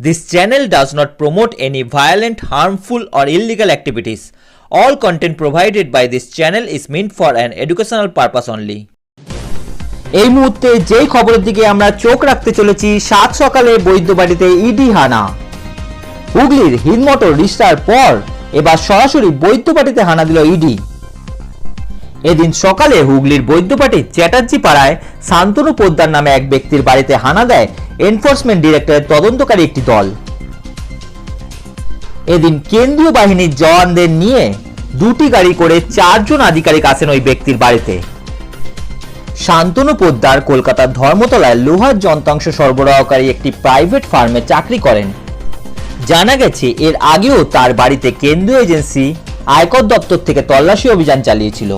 This channel does not promote any violent, harmful, or illegal activities. All content provided by this channel is meant for an educational purpose only. এই মুহূর্তে যেই খবরের দিকে আমরা চোখ রাখতে চলেছি সাত সকালে বৈদ্যবাড়িতে ইডি হানা হুগলির হিন্দমোটর রিস্টার পর এবার সরাসরি বৈদ্যবাড়িতে হানা দিল ইডি এদিন সকালে হুগলির বৈদ্যবাটি চ্যাটার্জি পাড়ায় শান্তনু পোদ্দার নামে এক ব্যক্তির বাড়িতে হানা দেয় এনফোর্সমেন্ট ডিরেক্টরের তদন্তকারী একটি দল। এদিন কেন্দ্রীয় বাহিনীর জওয়ানদের নিয়ে দুটি গাড়ি করে চারজন আধিকারিক আসেন ওই ব্যক্তির বাড়িতে। শান্তনু পোদ্দার কলকাতার ধর্মতলায় লোহার যন্ত্রাংশ সরবরাহকারী একটি প্রাইভেট ফার্মে চাকরি করেন। জানা গেছে, এর আগেও তার বাড়িতে কেন্দ্রীয় এজেন্সি, আয়কর দপ্তর থেকে তল্লাশি অভিযান চালিয়েছিল।